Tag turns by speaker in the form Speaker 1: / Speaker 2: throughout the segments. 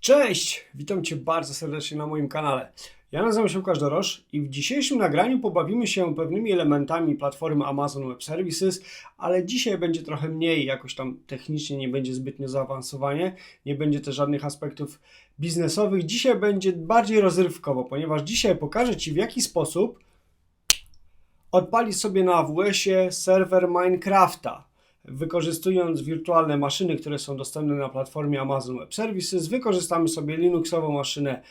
Speaker 1: Cześć! Witam Cię bardzo serdecznie na moim kanale. Ja nazywam się Łukasz Dorosz i w dzisiejszym nagraniu pobawimy się pewnymi elementami platformy Amazon Web Services, ale dzisiaj będzie trochę mniej, jakoś tam technicznie nie będzie zbytnio zaawansowanie, nie będzie też żadnych aspektów biznesowych. Dzisiaj będzie bardziej rozrywkowo, ponieważ dzisiaj pokażę Ci w jaki sposób odpalić sobie na AWS-ie serwer Minecrafta wykorzystując wirtualne maszyny, które są dostępne na platformie Amazon Web Services, wykorzystamy sobie Linuxową maszynę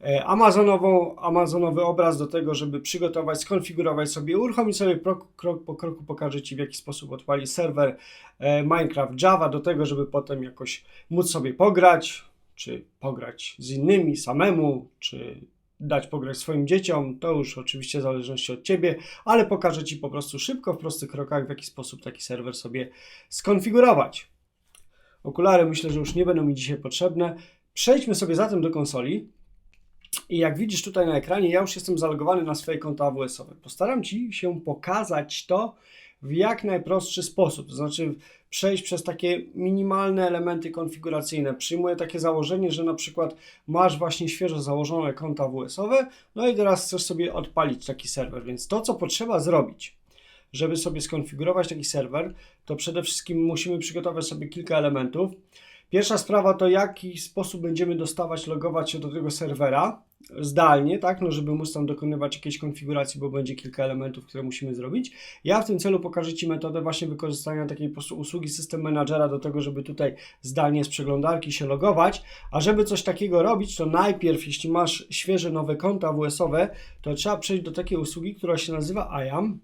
Speaker 1: e, Amazonową, Amazonowy obraz do tego, żeby przygotować, skonfigurować sobie, uruchomić sobie krok, krok po kroku, pokażę Ci w jaki sposób odpalić serwer e, Minecraft Java do tego, żeby potem jakoś móc sobie pograć, czy pograć z innymi samemu, czy dać pograć swoim dzieciom, to już oczywiście w zależności od Ciebie, ale pokażę Ci po prostu szybko, w prostych krokach, w jaki sposób taki serwer sobie skonfigurować. Okulary myślę, że już nie będą mi dzisiaj potrzebne. Przejdźmy sobie zatem do konsoli. I jak widzisz tutaj na ekranie, ja już jestem zalogowany na swoje konto AWS-owe. Postaram Ci się pokazać to w jak najprostszy sposób, to znaczy przejść przez takie minimalne elementy konfiguracyjne. Przyjmuję takie założenie, że na przykład masz właśnie świeżo założone konta AWS-owe, no i teraz chcesz sobie odpalić taki serwer, więc to co potrzeba zrobić, żeby sobie skonfigurować taki serwer, to przede wszystkim musimy przygotować sobie kilka elementów. Pierwsza sprawa to jaki sposób będziemy dostawać, logować się do tego serwera zdalnie, tak, no żeby móc tam dokonywać jakiejś konfiguracji, bo będzie kilka elementów, które musimy zrobić. Ja w tym celu pokażę Ci metodę właśnie wykorzystania takiej usługi System Managera do tego, żeby tutaj zdalnie z przeglądarki się logować, a żeby coś takiego robić, to najpierw, jeśli masz świeże nowe konta AWS-owe, to trzeba przejść do takiej usługi, która się nazywa IAM,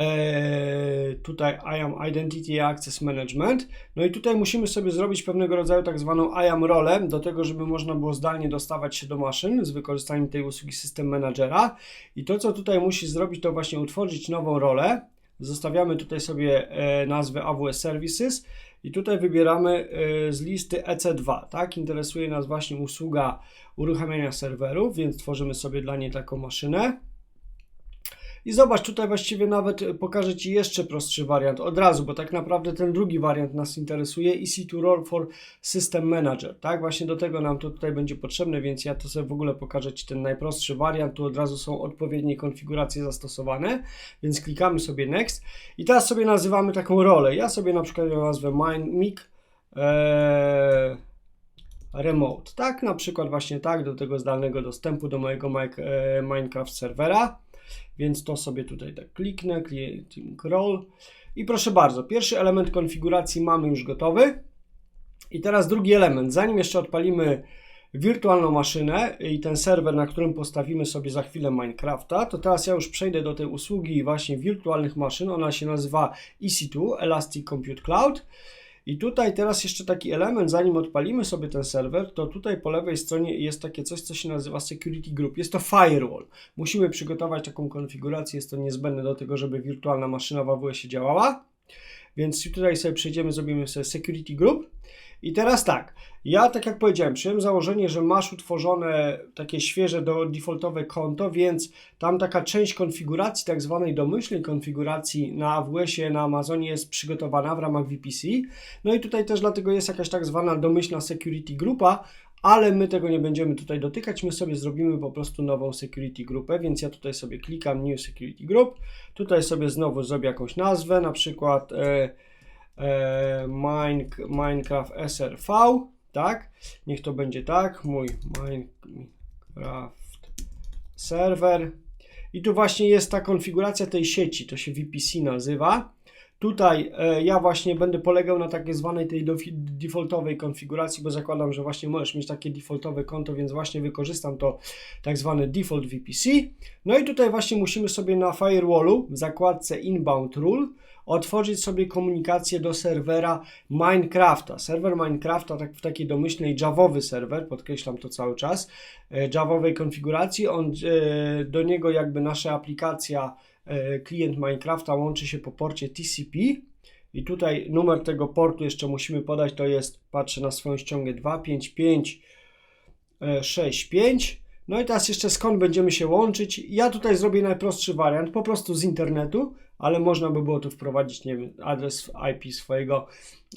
Speaker 1: E, tutaj IAM Identity Access Management. No i tutaj musimy sobie zrobić pewnego rodzaju tak zwaną IAM rolę do tego, żeby można było zdalnie dostawać się do maszyn z wykorzystaniem tej usługi System Managera. I to, co tutaj musisz zrobić, to właśnie utworzyć nową rolę. Zostawiamy tutaj sobie e, nazwę AWS Services i tutaj wybieramy e, z listy EC2, tak? Interesuje nas właśnie usługa uruchamiania serwerów, więc tworzymy sobie dla niej taką maszynę. I zobacz, tutaj właściwie nawet pokażę Ci jeszcze prostszy wariant od razu, bo tak naprawdę ten drugi wariant nas interesuje, EC2 Role for System Manager, tak? Właśnie do tego nam to tutaj będzie potrzebne, więc ja to sobie w ogóle pokażę Ci ten najprostszy wariant, tu od razu są odpowiednie konfiguracje zastosowane, więc klikamy sobie Next i teraz sobie nazywamy taką rolę. Ja sobie na przykład ją nazwę Mic ee, Remote, tak? Na przykład właśnie tak, do tego zdalnego dostępu do mojego e, Minecraft serwera. Więc to sobie tutaj tak kliknę, creating role. I proszę bardzo, pierwszy element konfiguracji mamy już gotowy. I teraz drugi element. Zanim jeszcze odpalimy wirtualną maszynę i ten serwer, na którym postawimy sobie za chwilę Minecrafta, to teraz ja już przejdę do tej usługi właśnie wirtualnych maszyn. Ona się nazywa EC2, Elastic Compute Cloud. I tutaj teraz jeszcze taki element, zanim odpalimy sobie ten serwer, to tutaj po lewej stronie jest takie coś, co się nazywa Security Group. Jest to firewall. Musimy przygotować taką konfigurację, jest to niezbędne do tego, żeby wirtualna maszyna w AWS działała. Więc tutaj sobie przejdziemy, zrobimy sobie Security Group. I teraz tak, ja tak jak powiedziałem, przyjąłem założenie, że masz utworzone takie świeże do defaultowe konto, więc tam taka część konfiguracji, tak zwanej domyślnej konfiguracji na AWS-ie, na Amazonie jest przygotowana w ramach VPC. No i tutaj też dlatego jest jakaś tak zwana domyślna security grupa, ale my tego nie będziemy tutaj dotykać, my sobie zrobimy po prostu nową security grupę, więc ja tutaj sobie klikam New Security Group, tutaj sobie znowu zrobię jakąś nazwę, na przykład e, e, Minecraft SRV, tak? Niech to będzie tak, mój Minecraft serwer. I tu właśnie jest ta konfiguracja tej sieci, to się VPC nazywa. Tutaj e, ja właśnie będę polegał na takiej zwanej tej defaultowej konfiguracji, bo zakładam, że właśnie możesz mieć takie defaultowe konto, więc właśnie wykorzystam to tak zwane default VPC. No i tutaj właśnie musimy sobie na firewallu w zakładce inbound rule otworzyć sobie komunikację do serwera Minecrafta. Serwer Minecrafta tak, w takiej domyślnej Javowy serwer, podkreślam to cały czas, e, Javowej konfiguracji. On, e, do niego jakby nasza aplikacja, klient Minecrafta łączy się po porcie TCP. I tutaj numer tego portu jeszcze musimy podać, to jest, patrzę na swoją ściągę 25565. No i teraz jeszcze skąd będziemy się łączyć. Ja tutaj zrobię najprostszy wariant, po prostu z internetu, ale można by było tu wprowadzić, nie wiem, adres IP swojego,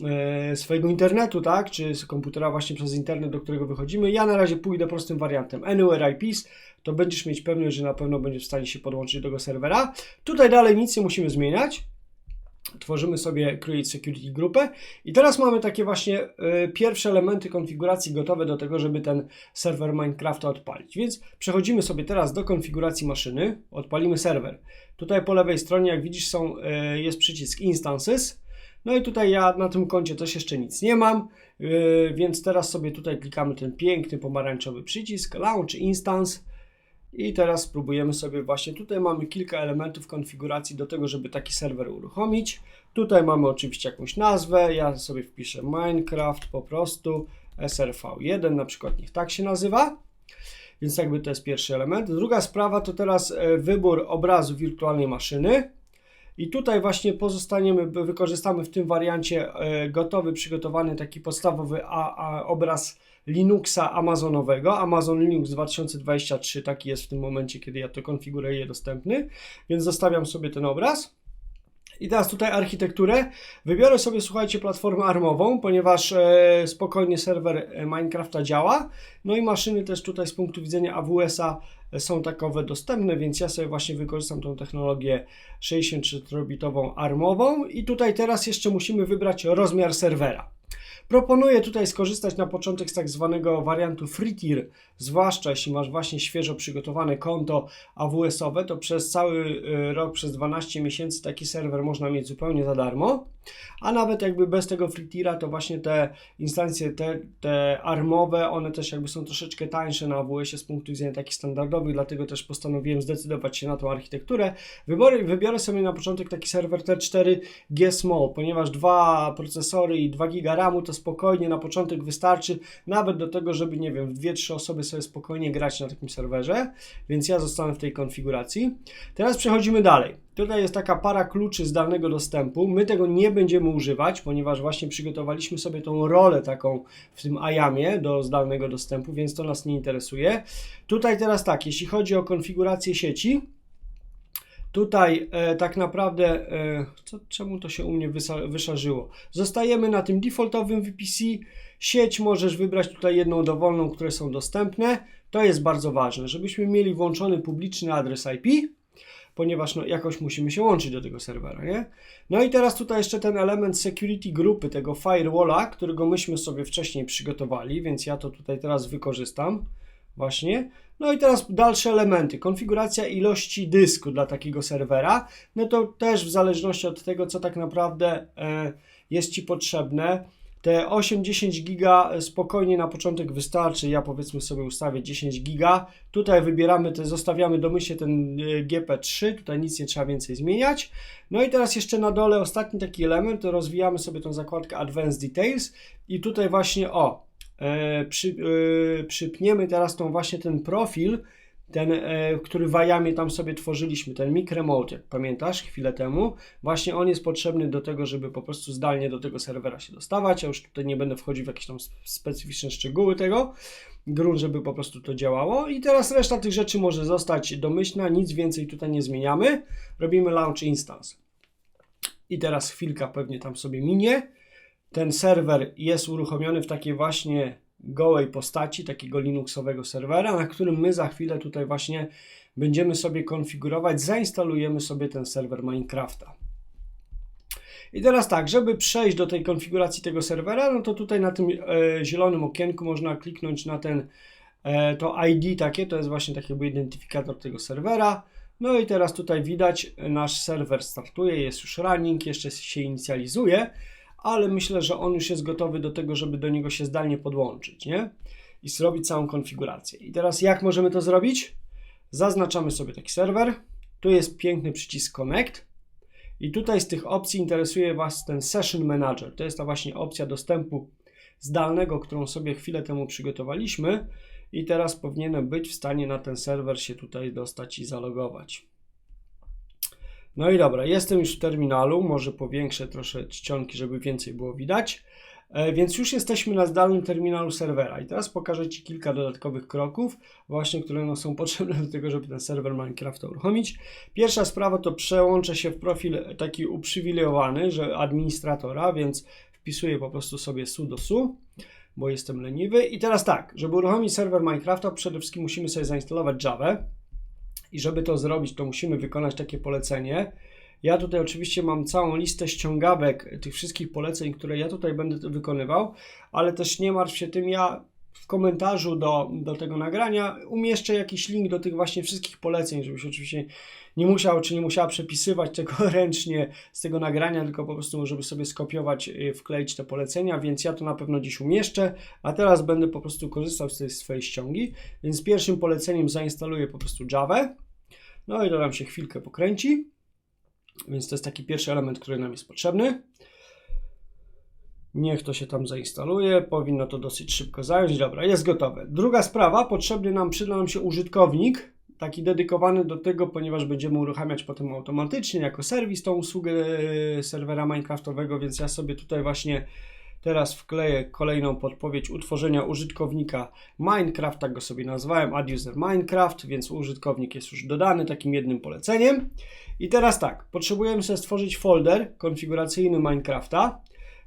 Speaker 1: e, swojego internetu, tak, czy z komputera właśnie przez internet, do którego wychodzimy. Ja na razie pójdę prostym wariantem Anywhere IPs, to będziesz mieć pewność, że na pewno będziesz w stanie się podłączyć do tego serwera. Tutaj dalej nic nie musimy zmieniać. Tworzymy sobie Create Security grupę i teraz mamy takie właśnie y, pierwsze elementy konfiguracji gotowe do tego, żeby ten serwer Minecrafta odpalić. Więc przechodzimy sobie teraz do konfiguracji maszyny, odpalimy serwer. Tutaj po lewej stronie, jak widzisz, są, y, jest przycisk Instances. No i tutaj ja na tym koncie też jeszcze nic nie mam, y, więc teraz sobie tutaj klikamy ten piękny pomarańczowy przycisk Launch Instance. I teraz spróbujemy sobie właśnie, tutaj mamy kilka elementów konfiguracji do tego, żeby taki serwer uruchomić. Tutaj mamy oczywiście jakąś nazwę, ja sobie wpiszę Minecraft po prostu SRV1, na przykład niech tak się nazywa. Więc jakby to jest pierwszy element. Druga sprawa to teraz e, wybór obrazu wirtualnej maszyny. I tutaj właśnie pozostaniemy, wykorzystamy w tym wariancie e, gotowy, przygotowany taki podstawowy a, obraz Linuxa Amazonowego. Amazon Linux 2023 taki jest w tym momencie, kiedy ja to konfiguruję dostępny, więc zostawiam sobie ten obraz. I teraz tutaj architekturę. Wybiorę sobie, słuchajcie, platformę armową, ponieważ e, spokojnie serwer e, Minecrafta działa. No i maszyny też tutaj z punktu widzenia AWS-a e, są takowe dostępne, więc ja sobie właśnie wykorzystam tą technologię 64-bitową armową. I tutaj teraz jeszcze musimy wybrać rozmiar serwera. Proponuję tutaj skorzystać na początek z tak zwanego wariantu free tier, zwłaszcza jeśli masz właśnie świeżo przygotowane konto AWS-owe, to przez cały y, rok, przez 12 miesięcy taki serwer można mieć zupełnie za darmo, a nawet jakby bez tego free to właśnie te instancje, te, te armowe, one też jakby są troszeczkę tańsze na AWS-ie z punktu widzenia takich standardowych, dlatego też postanowiłem zdecydować się na tą architekturę. Wybory, wybiorę sobie na początek taki serwer T4 G Small, ponieważ dwa procesory i 2 GB RAMu to spokojnie na początek wystarczy, nawet do tego, żeby nie wiem, w 2-3 osoby sobie spokojnie grać na takim serwerze, więc ja zostanę w tej konfiguracji. Teraz przechodzimy dalej. Tutaj jest taka para kluczy zdalnego dostępu. My tego nie będziemy używać, ponieważ właśnie przygotowaliśmy sobie tą rolę taką w tym IAMie do zdalnego dostępu, więc to nas nie interesuje. Tutaj teraz tak, jeśli chodzi o konfigurację sieci, Tutaj e, tak naprawdę, e, co, czemu to się u mnie wysa, wyszarzyło? Zostajemy na tym defaultowym VPC. Sieć możesz wybrać tutaj jedną dowolną, które są dostępne. To jest bardzo ważne, żebyśmy mieli włączony publiczny adres IP, ponieważ no, jakoś musimy się łączyć do tego serwera, nie? No i teraz tutaj jeszcze ten element security grupy, tego firewalla, którego myśmy sobie wcześniej przygotowali, więc ja to tutaj teraz wykorzystam właśnie. No i teraz dalsze elementy. Konfiguracja ilości dysku dla takiego serwera. No to też w zależności od tego, co tak naprawdę e, jest Ci potrzebne. Te 8-10 giga spokojnie na początek wystarczy. Ja powiedzmy sobie ustawię 10 giga. Tutaj wybieramy, te, zostawiamy domyślnie ten e, GP3. Tutaj nic nie trzeba więcej zmieniać. No i teraz jeszcze na dole ostatni taki element. To rozwijamy sobie tą zakładkę Advanced Details. I tutaj właśnie o, e, przy, e, przypniemy teraz tą właśnie ten profil, ten, e, który w Ajamie tam sobie tworzyliśmy, ten Micremote, jak pamiętasz, chwilę temu, właśnie on jest potrzebny do tego, żeby po prostu zdalnie do tego serwera się dostawać. Ja już tutaj nie będę wchodził w jakieś tam specyficzne szczegóły tego, grunt, żeby po prostu to działało. I teraz reszta tych rzeczy może zostać domyślna, nic więcej tutaj nie zmieniamy. Robimy launch instance. I teraz chwilka pewnie tam sobie minie ten serwer jest uruchomiony w takiej właśnie gołej postaci, takiego Linuxowego serwera, na którym my za chwilę tutaj właśnie będziemy sobie konfigurować, zainstalujemy sobie ten serwer Minecrafta. I teraz tak, żeby przejść do tej konfiguracji tego serwera, no to tutaj na tym e, zielonym okienku można kliknąć na ten e, to ID takie, to jest właśnie taki identyfikator tego serwera. No i teraz tutaj widać, nasz serwer startuje, jest już running, jeszcze się inicjalizuje ale myślę, że on już jest gotowy do tego, żeby do niego się zdalnie podłączyć, nie? I zrobić całą konfigurację. I teraz jak możemy to zrobić? Zaznaczamy sobie taki serwer. Tu jest piękny przycisk Connect. I tutaj z tych opcji interesuje Was ten Session Manager. To jest ta właśnie opcja dostępu zdalnego, którą sobie chwilę temu przygotowaliśmy. I teraz powinienem być w stanie na ten serwer się tutaj dostać i zalogować. No i dobra, jestem już w terminalu, może powiększę troszkę czcionki, żeby więcej było widać. E, Więc już jesteśmy na zdalnym terminalu serwera i teraz pokażę Ci kilka dodatkowych kroków, właśnie które no, są potrzebne do tego, żeby ten serwer Minecrafta uruchomić. Pierwsza sprawa to przełączę się w profil taki uprzywilejowany, że administratora, więc wpisuję po prostu sobie sudo su, bo jestem leniwy. I teraz tak, żeby uruchomić serwer Minecrafta, przede wszystkim musimy sobie zainstalować Java. I żeby to zrobić, to musimy wykonać takie polecenie. Ja tutaj oczywiście mam całą listę ściągawek tych wszystkich poleceń, które ja tutaj będę wykonywał, ale też nie martw się tym, ja w komentarzu do, do tego nagrania umieszczę jakiś link do tych właśnie wszystkich poleceń, żebyś oczywiście nie musiał czy nie musiała przepisywać tego ręcznie z tego nagrania, tylko po prostu żeby sobie skopiować, y, wkleić te polecenia, więc ja to na pewno dziś umieszczę, a teraz będę po prostu korzystał z tej swojej ściągi, więc pierwszym poleceniem zainstaluję po prostu Java, no i to nam się chwilkę pokręci, więc to jest taki pierwszy element, który nam jest potrzebny. Niech to się tam zainstaluje, powinno to dosyć szybko zająć. Dobra, jest gotowe. Druga sprawa, potrzebny nam, przyda nam się użytkownik, taki dedykowany do tego, ponieważ będziemy uruchamiać potem automatycznie jako serwis tą usługę e, serwera Minecraftowego, więc ja sobie tutaj właśnie teraz wkleję kolejną podpowiedź utworzenia użytkownika Minecraft, tak go sobie nazwałem, add user Minecraft, więc użytkownik jest już dodany takim jednym poleceniem. I teraz tak, potrzebujemy sobie stworzyć folder konfiguracyjny Minecrafta,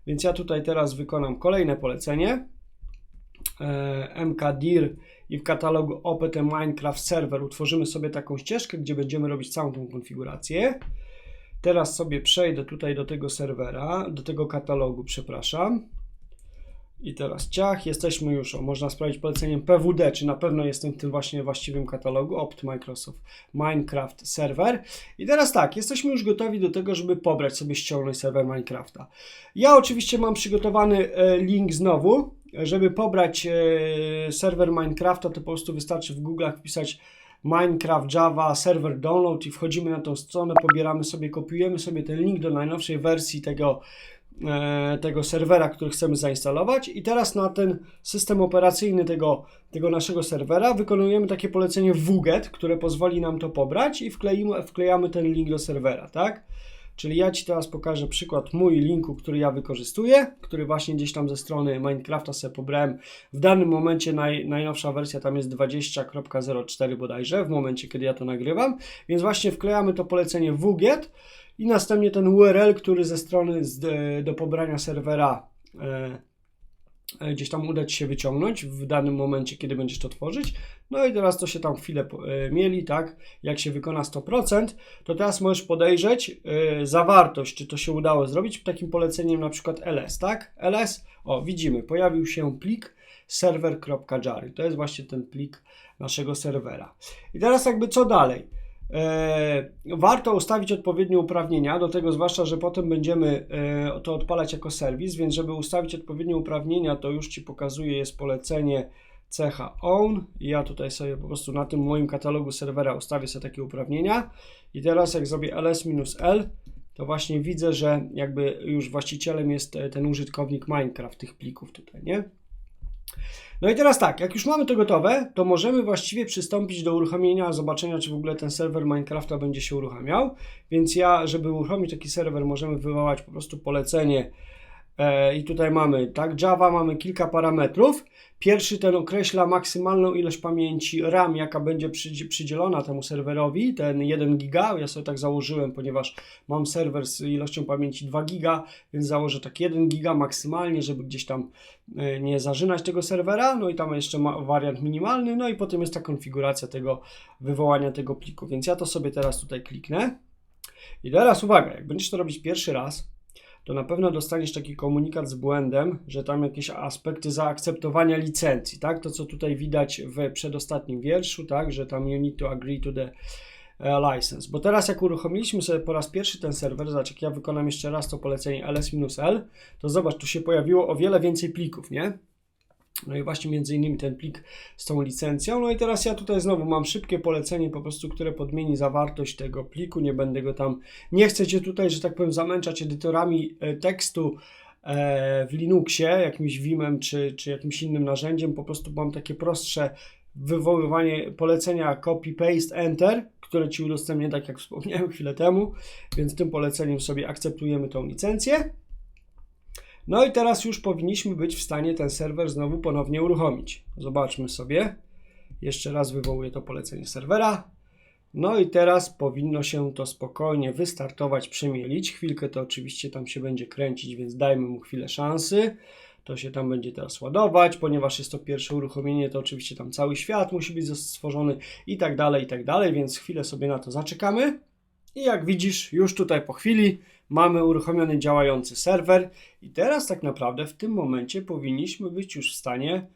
Speaker 1: więc ja tutaj teraz wykonam kolejne polecenie e, mkdir i w katalogu opt Minecraft Server utworzymy sobie taką ścieżkę, gdzie będziemy robić całą tą konfigurację. Teraz sobie przejdę tutaj do tego serwera, do tego katalogu, przepraszam. I teraz ciach, jesteśmy już, o, można sprawdzić poleceniem pwd, czy na pewno jestem w tym właśnie właściwym katalogu, opt Microsoft Minecraft Server. I teraz tak, jesteśmy już gotowi do tego, żeby pobrać sobie, ściągnąć serwer Minecrafta. Ja oczywiście mam przygotowany e, link znowu, żeby pobrać e, serwer Minecrafta, to po prostu wystarczy w Google'ach wpisać Minecraft Java Server Download i wchodzimy na tą stronę, pobieramy sobie, kopiujemy sobie ten link do najnowszej wersji tego, e, tego serwera, który chcemy zainstalować i teraz na ten system operacyjny tego, tego naszego serwera wykonujemy takie polecenie wget, które pozwoli nam to pobrać i wkleimy, wklejamy ten link do serwera, tak? Czyli ja Ci teraz pokażę przykład mój linku, który ja wykorzystuję, który właśnie gdzieś tam ze strony Minecrafta sobie pobrałem. W danym momencie naj, najnowsza wersja tam jest 20.04 bodajże, w momencie kiedy ja to nagrywam. Więc właśnie wklejamy to polecenie wget i następnie ten URL, który ze strony z, do pobrania serwera e, gdzieś tam uda się wyciągnąć w danym momencie, kiedy będziesz to tworzyć. No i teraz to się tam chwilę e, mieli, tak? Jak się wykona 100%, to teraz możesz podejrzeć e, zawartość, czy to się udało zrobić takim poleceniem na przykład ls, tak? ls, o widzimy, pojawił się plik server.jar. To jest właśnie ten plik naszego serwera. I teraz jakby co dalej? E, warto ustawić odpowiednie uprawnienia, do tego zwłaszcza, że potem będziemy e, to odpalać jako serwis, więc żeby ustawić odpowiednie uprawnienia, to już Ci pokazuję, jest polecenie cecha own ja tutaj sobie po prostu na tym moim katalogu serwera ustawię sobie takie uprawnienia i teraz jak zrobię ls-l, to właśnie widzę, że jakby już właścicielem jest e, ten użytkownik Minecraft tych plików tutaj, nie? No i teraz tak, jak już mamy to gotowe, to możemy właściwie przystąpić do uruchomienia, zobaczenia, czy w ogóle ten serwer Minecrafta będzie się uruchamiał. Więc ja, żeby uruchomić taki serwer, możemy wywołać po prostu polecenie. E, I tutaj mamy, tak, Java, mamy kilka parametrów. Pierwszy ten określa maksymalną ilość pamięci RAM, jaka będzie przydzi- przydzielona temu serwerowi, ten 1 giga. Ja sobie tak założyłem, ponieważ mam serwer z ilością pamięci 2 giga, więc założę tak 1 giga maksymalnie, żeby gdzieś tam e, nie zażynać tego serwera. No i tam jeszcze ma wariant minimalny, no i potem jest ta konfiguracja tego wywołania tego pliku. Więc ja to sobie teraz tutaj kliknę. I teraz uwaga, jak będziesz to robić pierwszy raz, to na pewno dostaniesz taki komunikat z błędem, że tam jakieś aspekty zaakceptowania licencji, tak? To co tutaj widać w przedostatnim wierszu, tak? Że tam you need to agree to the e, license. Bo teraz jak uruchomiliśmy sobie po raz pierwszy ten serwer, zobacz, jak ja wykonam jeszcze raz to polecenie ls-l, to zobacz, tu się pojawiło o wiele więcej plików, nie? No i właśnie między innymi ten plik z tą licencją. No i teraz ja tutaj znowu mam szybkie polecenie po prostu, które podmieni zawartość tego pliku. Nie będę go tam, nie chcę Cię tutaj, że tak powiem, zamęczać edytorami e, tekstu e, w Linuxie, jakimś Vimem czy, czy jakimś innym narzędziem. Po prostu mam takie prostsze wywoływanie polecenia copy, paste, enter, które Ci udostępnię, tak jak wspomniałem chwilę temu. Więc tym poleceniem sobie akceptujemy tą licencję. No i teraz już powinniśmy być w stanie ten serwer znowu ponownie uruchomić. Zobaczmy sobie. Jeszcze raz wywołuję to polecenie serwera. No i teraz powinno się to spokojnie wystartować, przemielić. Chwilkę to oczywiście tam się będzie kręcić, więc dajmy mu chwilę szansy. To się tam będzie teraz ładować, ponieważ jest to pierwsze uruchomienie, to oczywiście tam cały świat musi być stworzony i tak dalej, i tak dalej, więc chwilę sobie na to zaczekamy. I jak widzisz, już tutaj po chwili mamy uruchomiony działający serwer i teraz tak naprawdę w tym momencie powinniśmy być już w stanie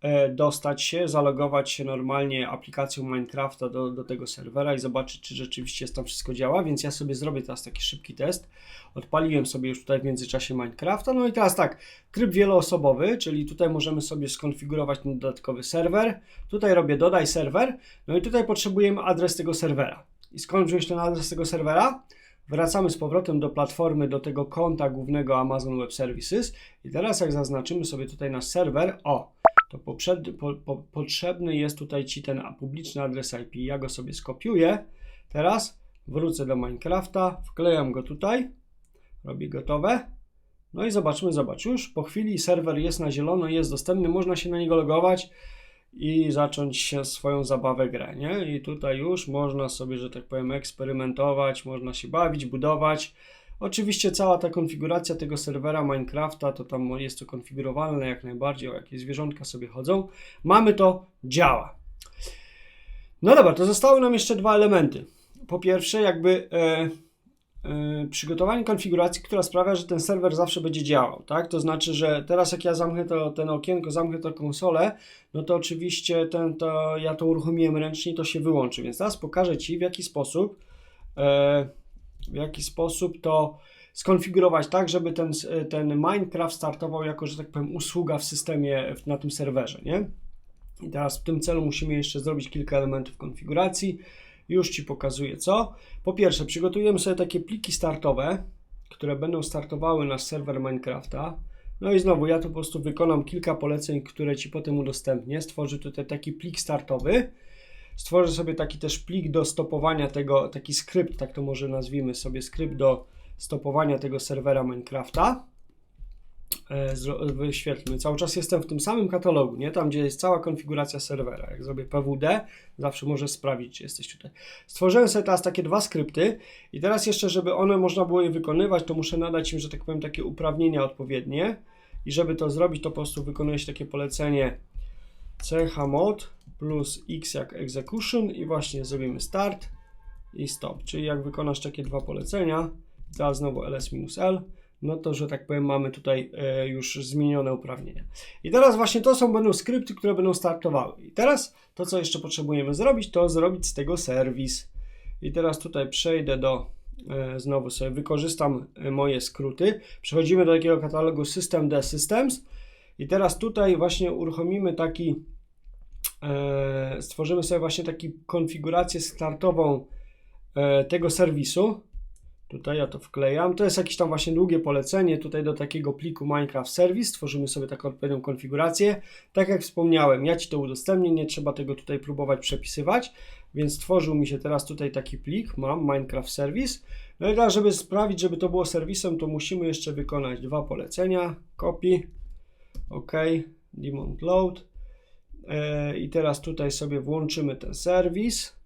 Speaker 1: e, dostać się, zalogować się normalnie aplikacją Minecrafta do, do tego serwera i zobaczyć, czy rzeczywiście tam wszystko działa, więc ja sobie zrobię teraz taki szybki test. Odpaliłem sobie już tutaj w międzyczasie Minecrafta, no i teraz tak, tryb wieloosobowy, czyli tutaj możemy sobie skonfigurować ten dodatkowy serwer. Tutaj robię dodaj serwer, no i tutaj potrzebujemy adres tego serwera. I skąd wziąć ten adres tego serwera? Wracamy z powrotem do platformy, do tego konta głównego Amazon Web Services i teraz jak zaznaczymy sobie tutaj nasz serwer, o, to poprzed, po, po, potrzebny jest tutaj Ci ten publiczny adres IP. Ja go sobie skopiuję. Teraz wrócę do Minecrafta, wklejam go tutaj, robię gotowe. No i zobaczmy, zobacz, już po chwili serwer jest na zielono, jest dostępny, można się na niego logować i zacząć swoją zabawę grę, nie? I tutaj już można sobie, że tak powiem, eksperymentować, można się bawić, budować. Oczywiście cała ta konfiguracja tego serwera Minecrafta, to tam jest to konfigurowalne jak najbardziej, o jakie zwierzątka sobie chodzą. Mamy to, działa. No dobra, to zostały nam jeszcze dwa elementy. Po pierwsze, jakby e, przygotowanie konfiguracji, która sprawia, że ten serwer zawsze będzie działał, tak? To znaczy, że teraz jak ja zamknę to, ten okienko, zamknę tę konsolę, no to oczywiście ten, to, ja to uruchomiłem ręcznie, to się wyłączy. Więc teraz pokażę Ci, w jaki sposób e, w jaki sposób to skonfigurować tak, żeby ten, ten Minecraft startował jako, że tak powiem, usługa w systemie na tym serwerze, nie? I teraz w tym celu musimy jeszcze zrobić kilka elementów konfiguracji. Już Ci pokazuję co. Po pierwsze, przygotujemy sobie takie pliki startowe, które będą startowały nasz serwer Minecrafta. No i znowu, ja tu po prostu wykonam kilka poleceń, które Ci potem udostępnię. Stworzę tutaj taki plik startowy stworzę sobie taki też plik do stopowania tego, taki skrypt, tak to może nazwijmy sobie, skrypt do stopowania tego serwera Minecrafta. E, wyświetlmy. Cały czas jestem w tym samym katalogu, nie? Tam, gdzie jest cała konfiguracja serwera. Jak zrobię pwd, zawsze możesz sprawdzić, czy jesteś tutaj. Stworzyłem sobie teraz takie dwa skrypty i teraz jeszcze, żeby one można było je wykonywać, to muszę nadać im, że tak powiem, takie uprawnienia odpowiednie. I żeby to zrobić, to po prostu wykonuje się takie polecenie chmod plus x jak execution i właśnie zrobimy start i stop. Czyli jak wykonasz takie dwa polecenia, teraz znowu ls-l, no to, że tak powiem, mamy tutaj e, już zmienione uprawnienia. I teraz właśnie to są będą skrypty, które będą startowały. I teraz to, co jeszcze potrzebujemy zrobić, to zrobić z tego serwis. I teraz tutaj przejdę do, e, znowu sobie wykorzystam e, moje skróty. Przechodzimy do takiego katalogu system systems i teraz tutaj właśnie uruchomimy taki stworzymy sobie właśnie taką konfigurację startową tego serwisu. Tutaj ja to wklejam. To jest jakieś tam właśnie długie polecenie tutaj do takiego pliku Minecraft Service. Tworzymy sobie taką odpowiednią konfigurację. Tak jak wspomniałem, ja Ci to udostępnię, nie trzeba tego tutaj próbować przepisywać, więc stworzył mi się teraz tutaj taki plik, mam Minecraft Service. No i teraz, żeby sprawić, żeby to było serwisem, to musimy jeszcze wykonać dwa polecenia. Copy, OK, demon load. E, I teraz tutaj sobie włączymy ten serwis,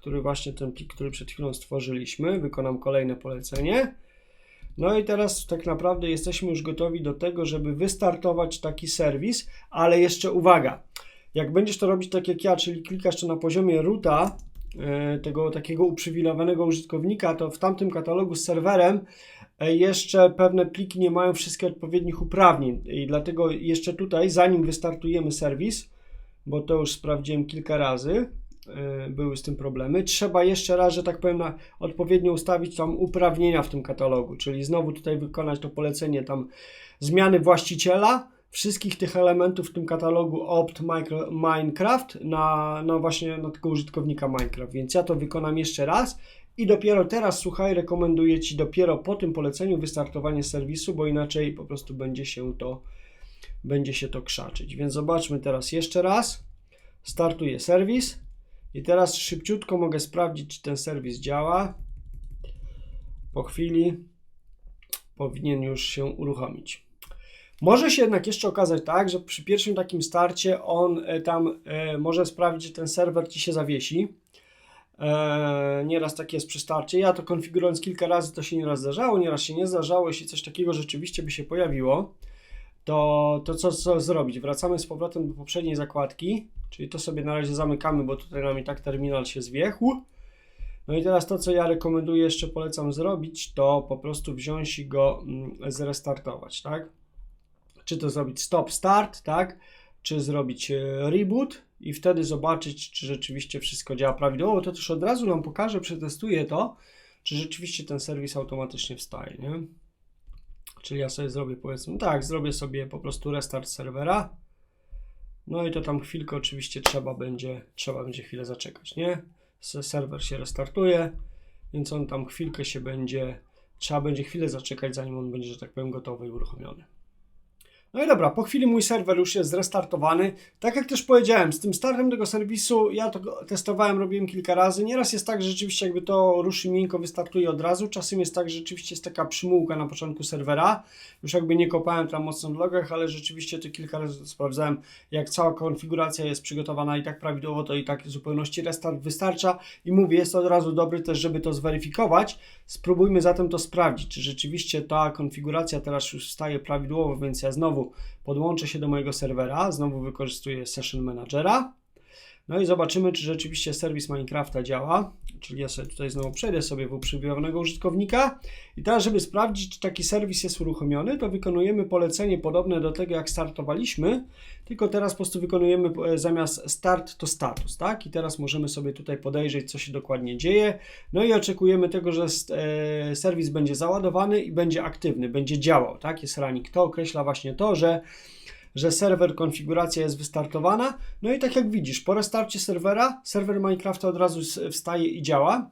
Speaker 1: który właśnie ten plik, który przed chwilą stworzyliśmy. Wykonam kolejne polecenie. No i teraz tak naprawdę jesteśmy już gotowi do tego, żeby wystartować taki serwis, ale jeszcze uwaga, jak będziesz to robić tak jak ja, czyli klikasz to na poziomie roota, e, tego takiego uprzywilejowanego użytkownika, to w tamtym katalogu z serwerem e, jeszcze pewne pliki nie mają wszystkich odpowiednich uprawnień i dlatego jeszcze tutaj, zanim wystartujemy serwis, bo to już sprawdziłem kilka razy, były z tym problemy. Trzeba jeszcze raz, że tak powiem, na odpowiednio ustawić tam uprawnienia w tym katalogu, czyli znowu tutaj wykonać to polecenie tam zmiany właściciela wszystkich tych elementów w tym katalogu opt Minecraft na, na właśnie na tego użytkownika Minecraft. Więc ja to wykonam jeszcze raz i dopiero teraz, słuchaj, rekomenduję Ci dopiero po tym poleceniu wystartowanie serwisu, bo inaczej po prostu będzie się to będzie się to krzaczyć. Więc zobaczmy teraz jeszcze raz. Startuję serwis i teraz szybciutko mogę sprawdzić, czy ten serwis działa. Po chwili powinien już się uruchomić. Może się jednak jeszcze okazać tak, że przy pierwszym takim starcie on e, tam e, może sprawić, że ten serwer ci się zawiesi. E, nieraz tak jest przy starcie. Ja to konfigurując kilka razy to się nieraz zdarzało, nieraz się nie zdarzało. Jeśli coś takiego rzeczywiście by się pojawiło, to, to co, co zrobić? Wracamy z powrotem do poprzedniej zakładki, czyli to sobie na razie zamykamy, bo tutaj nam i tak terminal się zwiechł. No i teraz to, co ja rekomenduję, jeszcze polecam zrobić, to po prostu wziąć i go mm, zrestartować, tak? Czy to zrobić stop start, tak? Czy zrobić e, reboot i wtedy zobaczyć, czy rzeczywiście wszystko działa prawidłowo. To też od razu nam pokaże, przetestuję to, czy rzeczywiście ten serwis automatycznie wstaje, nie? Czyli ja sobie zrobię powiedzmy, tak, zrobię sobie po prostu restart serwera. No i to tam chwilkę oczywiście trzeba będzie, trzeba będzie chwilę zaczekać, nie? serwer się restartuje, więc on tam chwilkę się będzie, trzeba będzie chwilę zaczekać, zanim on będzie, że tak powiem, gotowy i uruchomiony. No i dobra, po chwili mój serwer już jest zrestartowany. Tak jak też powiedziałem, z tym startem tego serwisu ja to testowałem, robiłem kilka razy. Nieraz jest tak, że rzeczywiście jakby to ruszy miękko, wystartuje od razu. Czasem jest tak, że rzeczywiście jest taka przymułka na początku serwera. Już jakby nie kopałem tam mocno w logach, ale rzeczywiście to kilka razy sprawdzałem, jak cała konfiguracja jest przygotowana i tak prawidłowo, to i tak w zupełności restart wystarcza. I mówię, jest od razu dobry też, żeby to zweryfikować. Spróbujmy zatem to sprawdzić, czy rzeczywiście ta konfiguracja teraz już staje prawidłowo, więc ja znowu podłączę się do mojego serwera, znowu wykorzystuję Session Managera. No i zobaczymy, czy rzeczywiście serwis Minecrafta działa. Czyli ja sobie tutaj znowu przejdę sobie w uprzywilejowionego użytkownika. I teraz, żeby sprawdzić, czy taki serwis jest uruchomiony, to wykonujemy polecenie podobne do tego, jak startowaliśmy, tylko teraz po prostu wykonujemy e, zamiast start to status, tak? I teraz możemy sobie tutaj podejrzeć, co się dokładnie dzieje. No i oczekujemy tego, że e, serwis będzie załadowany i będzie aktywny, będzie działał, tak? Jest running. To określa właśnie to, że że serwer, konfiguracja jest wystartowana. No i tak jak widzisz, po restarcie serwera, serwer Minecrafta od razu wstaje i działa,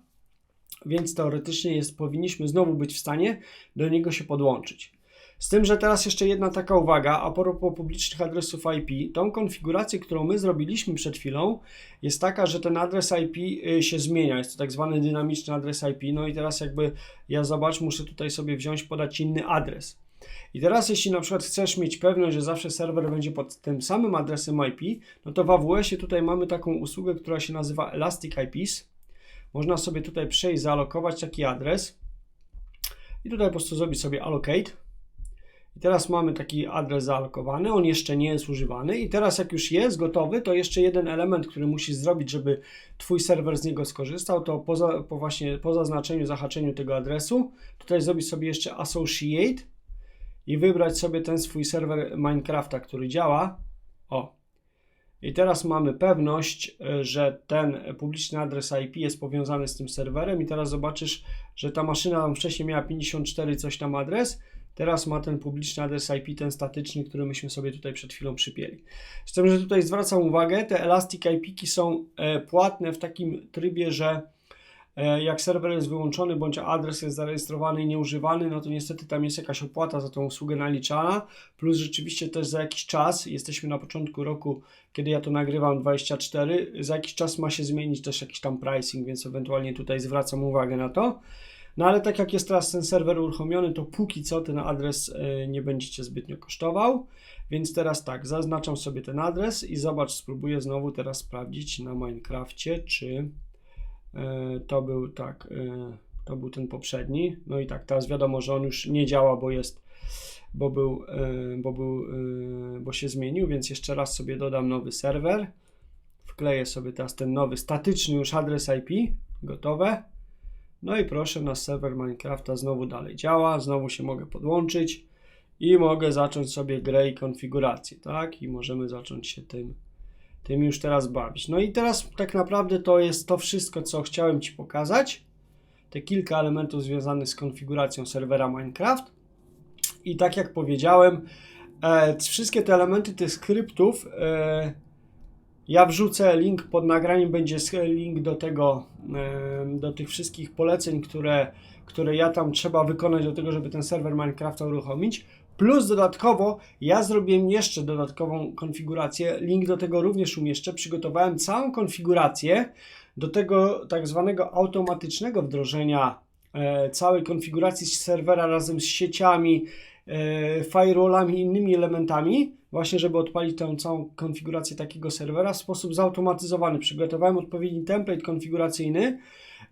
Speaker 1: więc teoretycznie jest, powinniśmy znowu być w stanie do niego się podłączyć. Z tym, że teraz jeszcze jedna taka uwaga, a propos publicznych adresów IP, tą konfigurację, którą my zrobiliśmy przed chwilą, jest taka, że ten adres IP y, się zmienia, jest to tak zwany dynamiczny adres IP, no i teraz jakby ja zobacz, muszę tutaj sobie wziąć, podać inny adres. I teraz, jeśli na przykład chcesz mieć pewność, że zawsze serwer będzie pod tym samym adresem IP, no to w AWS-ie tutaj mamy taką usługę, która się nazywa Elastic IPs. Można sobie tutaj przejść, zaalokować taki adres i tutaj po prostu zrobić sobie allocate. I teraz mamy taki adres zaalokowany, on jeszcze nie jest używany i teraz jak już jest gotowy, to jeszcze jeden element, który musisz zrobić, żeby Twój serwer z niego skorzystał, to poza, po właśnie, po zaznaczeniu, zahaczeniu tego adresu, tutaj zrobić sobie jeszcze associate i wybrać sobie ten swój serwer Minecrafta, który działa. O. I teraz mamy pewność, e, że ten publiczny adres IP jest powiązany z tym serwerem i teraz zobaczysz, że ta maszyna tam wcześniej miała 54 coś tam adres, teraz ma ten publiczny adres IP, ten statyczny, który myśmy sobie tutaj przed chwilą przypięli. Z tym, że tutaj zwracam uwagę, te Elastic IP są e, płatne w takim trybie, że jak serwer jest wyłączony bądź adres jest zarejestrowany i nieużywany, no to niestety tam jest jakaś opłata za tą usługę naliczana, plus rzeczywiście też za jakiś czas, jesteśmy na początku roku, kiedy ja to nagrywam 24, za jakiś czas ma się zmienić też jakiś tam pricing, więc ewentualnie tutaj zwracam uwagę na to. No ale tak jak jest teraz ten serwer uruchomiony, to póki co ten adres e, nie będzie Cię zbytnio kosztował. Więc teraz tak, zaznaczam sobie ten adres i zobacz, spróbuję znowu teraz sprawdzić na Minecrafcie, czy E, to był tak, e, to był ten poprzedni. No i tak, teraz wiadomo, że on już nie działa, bo jest, bo był, e, bo był, bo się zmienił, więc jeszcze raz sobie dodam nowy serwer. Wkleję sobie teraz ten nowy statyczny już adres IP, gotowe. No i proszę, nasz serwer Minecrafta znowu dalej działa, znowu się mogę podłączyć i mogę zacząć sobie grę i konfigurację, tak? I możemy zacząć się tym tym już teraz bawić. No i teraz tak naprawdę to jest to wszystko, co chciałem Ci pokazać. Te kilka elementów związanych z konfiguracją serwera Minecraft. I tak jak powiedziałem, e, wszystkie te elementy tych skryptów e, ja wrzucę link pod nagraniem, będzie link do tego, e, do tych wszystkich poleceń, które, które ja tam trzeba wykonać do tego, żeby ten serwer Minecrafta uruchomić. Plus dodatkowo ja zrobiłem jeszcze dodatkową konfigurację, link do tego również umieszczę. Przygotowałem całą konfigurację do tego tak zwanego automatycznego wdrożenia e, całej konfiguracji serwera razem z sieciami e, firewallami i innymi elementami, właśnie żeby odpalić tę całą konfigurację takiego serwera w sposób zautomatyzowany. Przygotowałem odpowiedni template konfiguracyjny,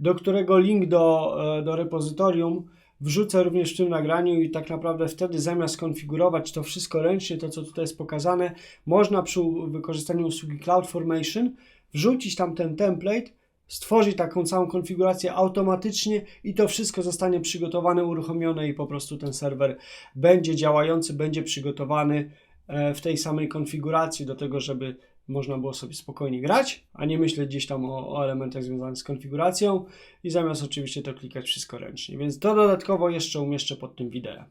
Speaker 1: do którego link do, e, do repozytorium wrzucę również w tym nagraniu i tak naprawdę wtedy zamiast konfigurować to wszystko ręcznie, to co tutaj jest pokazane, można przy wykorzystaniu usługi CloudFormation wrzucić tam ten template, stworzyć taką całą konfigurację automatycznie i to wszystko zostanie przygotowane, uruchomione i po prostu ten serwer będzie działający, będzie przygotowany e, w tej samej konfiguracji do tego, żeby można było sobie spokojnie grać, a nie myśleć gdzieś tam o, o elementach związanych z konfiguracją i zamiast oczywiście to klikać wszystko ręcznie. Więc to dodatkowo jeszcze umieszczę pod tym wideo.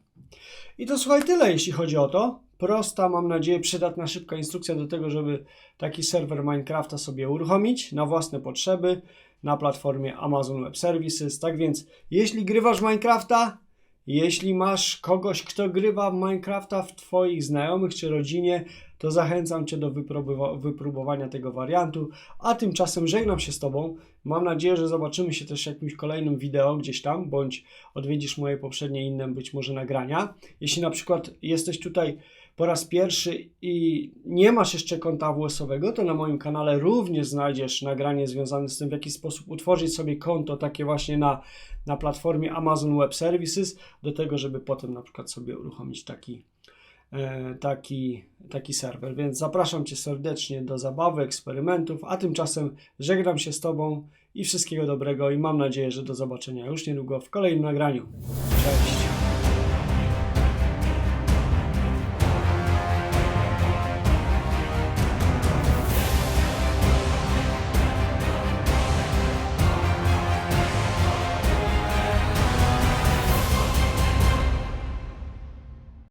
Speaker 1: I to słuchaj tyle, jeśli chodzi o to. Prosta, mam nadzieję, przydatna, szybka instrukcja do tego, żeby taki serwer Minecrafta sobie uruchomić na własne potrzeby na platformie Amazon Web Services. Tak więc, jeśli grywasz Minecrafta, jeśli masz kogoś, kto grywa Minecrafta w Twoich znajomych czy rodzinie, to zachęcam Cię do wypróbowa- wypróbowania tego wariantu. A tymczasem żegnam się z Tobą. Mam nadzieję, że zobaczymy się też w jakimś kolejnym wideo gdzieś tam, bądź odwiedzisz moje poprzednie inne być może nagrania. Jeśli na przykład jesteś tutaj po raz pierwszy i nie masz jeszcze konta AWS-owego, to na moim kanale również znajdziesz nagranie związane z tym, w jaki sposób utworzyć sobie konto takie właśnie na, na platformie Amazon Web Services, do tego, żeby potem na przykład sobie uruchomić taki, taki, taki serwer. Więc zapraszam Cię serdecznie do zabawy, eksperymentów, a tymczasem żegnam się z Tobą i wszystkiego dobrego i mam nadzieję, że do zobaczenia już niedługo w kolejnym nagraniu. Cześć!